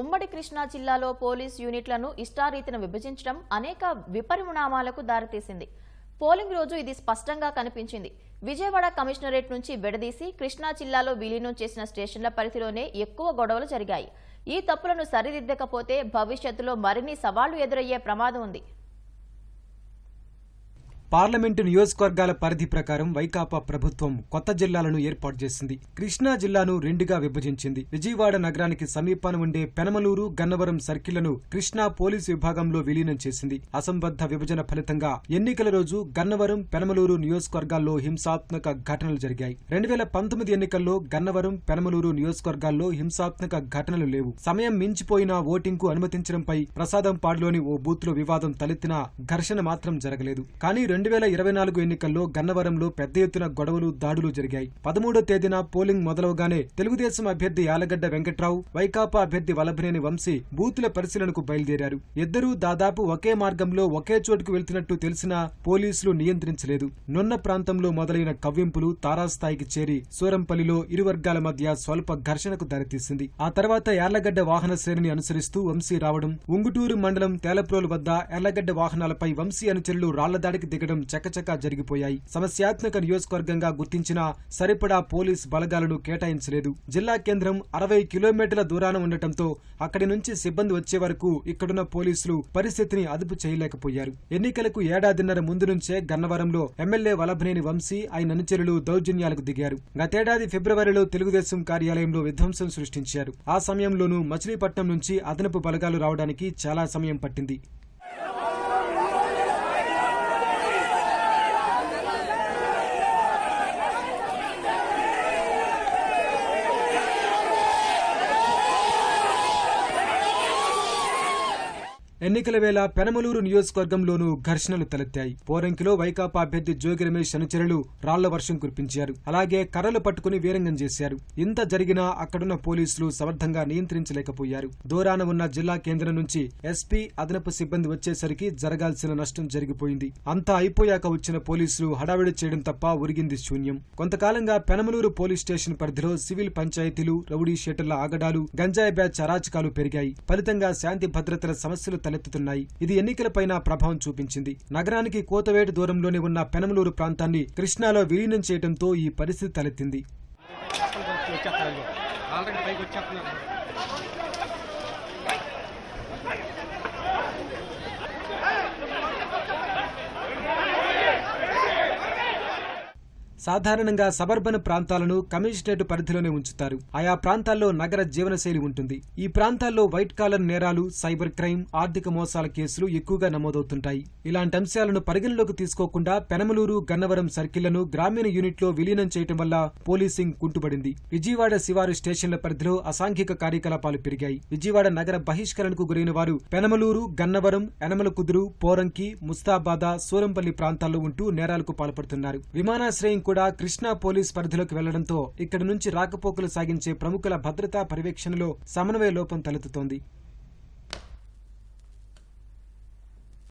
ఉమ్మడి కృష్ణా జిల్లాలో పోలీస్ యూనిట్లను ఇష్టారీతిన విభజించడం అనేక విపరిణామాలకు దారితీసింది. పోలింగ్ రోజు ఇది స్పష్టంగా కనిపించింది. విజయవాడ కమిషనరేట్ నుంచి విడదీసి కృష్ణా జిల్లాలో విలీనం చేసిన స్టేషన్ల పరిధిలోనే ఎక్కువ గొడవలు జరిగాయి. ఈ తప్పులను సరిదిద్దకపోతే భవిష్యత్తులో మరిన్ని సవాళ్ళు ఎదురయ్యే ప్రమాదం ఉంది. పార్లమెంటు నియోజకవర్గాల పరిధి ప్రకారం వైకాపా ప్రభుత్వం కొత్త జిల్లాలను ఏర్పాటు చేసింది. కృష్ణా జిల్లాను రెండుగా విభజించింది. విజయవాడ నగరానికి సమీపాన ఉండే పెనమలూరు గన్నవరం సర్కిళ్ళను కృష్ణా పోలీసు విభాగంలో విలీనం చేసింది. అసంబద్ధ విభజన ఫలితంగా ఎన్నికల రోజు గన్నవరం పెనమలూరు నియోజకవర్గాల్లో హింసాత్మక ఘటనలు జరిగాయి. రెండు వేల పంతొమ్మిది ఎన్నికల్లో గన్నవరం పెనమలూరు నియోజకవర్గాల్లో హింసాత్మక ఘటనలు లేవు. సమయం మించిపోయిన ఓటింగ్కు అనుమతించడంపై ప్రసాదంపాడులోని ఓ బూత్లో వివాదం తలెత్తిన ఘర్షణ మాత్రం జరగలేదు. కానీ రెండు వేల ఇరవై నాలుగు ఎన్నికల్లో గన్నవరంలో పెద్ద ఎత్తున గొడవలు దాడులు జరిగాయి. పదమూడో తేదీన పోలింగ్ మొదలవగానే తెలుగుదేశం అభ్యర్థి యాలగడ్డ వెంకట్రావు వైకాపా అభ్యర్థి వలభనేని వంశీ బూతుల పరిశీలనకు బయలుదేరారు. ఇద్దరూ దాదాపు ఒకే మార్గంలో ఒకే చోటుకు వెళ్తున్నట్టు తెలిసినా పోలీసులు నియంత్రించలేదు. నున్న ప్రాంతంలో మొదలైన కవ్వింపులు తారాస్థాయికి చేరి సూరంపల్లిలో ఇరు వర్గాల మధ్య స్వల్ప ఘర్షణకు దారితీసింది. ఆ తర్వాత యార్లగడ్డ వాహన శ్రేణిని అనుసరిస్తూ వంశీ రావడం ఉంగుటూరు మండలం తేలప్రోలు వద్ద ఎర్లగడ్డ వాహనాలపై వంశీ అనుచరులు రాళ్ళదాడికి దిగడం చకచకా జరిగిపోయాయి. సమస్యాత్మక నియోజకవర్గంగా గుర్తించిన సరిపడా పోలీస్ బలగాలను కేటాయించలేదు. జిల్లా కేంద్రం అరవై కిలోమీటర్ల దూరాన ఉండటంతో అక్కడి నుంచి సిబ్బంది వచ్చే వరకు ఇక్కడున్న పోలీసులు పరిస్థితిని అదుపు చేయలేకపోయారు. ఎన్నికలకు ఏడాదిన్నర ముందు నుంచే గన్నవరంలో ఎమ్మెల్యే వలభనేని వంశీ ఆయన అనుచరులు దౌర్జన్యాలకు దిగారు. గతేడాది ఫిబ్రవరిలో తెలుగుదేశం కార్యాలయంలో విధ్వంసం సృష్టించారు. ఆ సమయంలోనూ మచిలీపట్నం నుంచి అదనపు బలగాలు రావడానికి చాలా సమయం పట్టింది. ఎన్నికల వేళ పెనమలూరు నియోజకవర్గంలోనూ ఘర్షణలు తలెత్తాయి. పోరంకిలో వైకాపా అభ్యర్థి జోగి రమేష్ అనుచరులు రాళ్ళ వర్షం కురిపించారు. అలాగే కర్రలు పట్టుకుని వీరంగం చేశారు. ఇంత జరిగినా అక్కడున్న పోలీసులు సమర్థంగా నియంత్రించలేకపోయారు. దూరాన ఉన్న జిల్లా కేంద్రం నుంచి ఎస్పీ అదనపు సిబ్బంది వచ్చేసరికి జరగాల్సిన నష్టం జరిగిపోయింది. అంతా అయిపోయాక వచ్చిన పోలీసులు హడావిడి చేయడం తప్ప ఉరిగింది శూన్యం. కొంతకాలంగా పెనమలూరు పోలీస్ స్టేషన్ పరిధిలో సివిల్ పంచాయతీలు రౌడీ షీటర్ల ఆగడాలు గంజాయి బ్యాచ్ అరాచకాలు పెరిగాయి. ఫలితంగా శాంతి భద్రతల సమస్యలు తలెత్తుతున్నాయి. ఇది ఎన్నికలపైన ప్రభావం చూపించింది. నగరానికి కోతవేటు దూరంలోనే ఉన్న పెనమలూరు ప్రాంతాన్ని కృష్ణాలో విలీనం చేయడంతో ఈ పరిస్థితి తలెత్తింది. ఆల్రెడీ పైకి వచ్చేస్తున్నారు. సాధారణంగా సబర్బన్ ప్రాంతాలను కమిషనరేట్ పరిధిలోనే ఉంచుతారు. ఆయా ప్రాంతాల్లో నగర జీవనశైలి ఉంటుంది. ఈ ప్రాంతాల్లో వైట్ కాలర్ నేరాలు సైబర్ క్రైమ్ ఆర్థిక మోసాల కేసులు ఎక్కువగా నమోదవుతుంటాయి. ఇలాంటి అంశాలను పరిగణలోకి తీసుకోకుండా పెనమలూరు గన్నవరం సర్కిళ్ళను గ్రామీణ యూనిట్లో విలీనం చేయటం వల్ల పోలీసింగ్ కుంటుపడింది. విజయవాడ శివారు స్టేషన్ల పరిధిలో అసాంఘిక కార్యకలాపాలు పెరిగాయి. విజయవాడ నగర బహిష్కరణకు గురైన వారు పెనమలూరు గన్నవరం ఎనమలకుదురు పోరంకి ముస్తాబాద సూరంపల్లి ప్రాంతాల్లో ఉంటూ నేరాలకు పాల్పడుతున్నారు. విమానాశ్రయం కూడా కృష్ణా పోలీస్ పరిధిలోకి వెళ్ళడంతో ఇక్కడి నుంచి రాకపోకలు సాగించే ప్రముఖుల భద్రతా పర్యవేక్షణలో సమన్వయ లోపం తలెత్తుతోంది.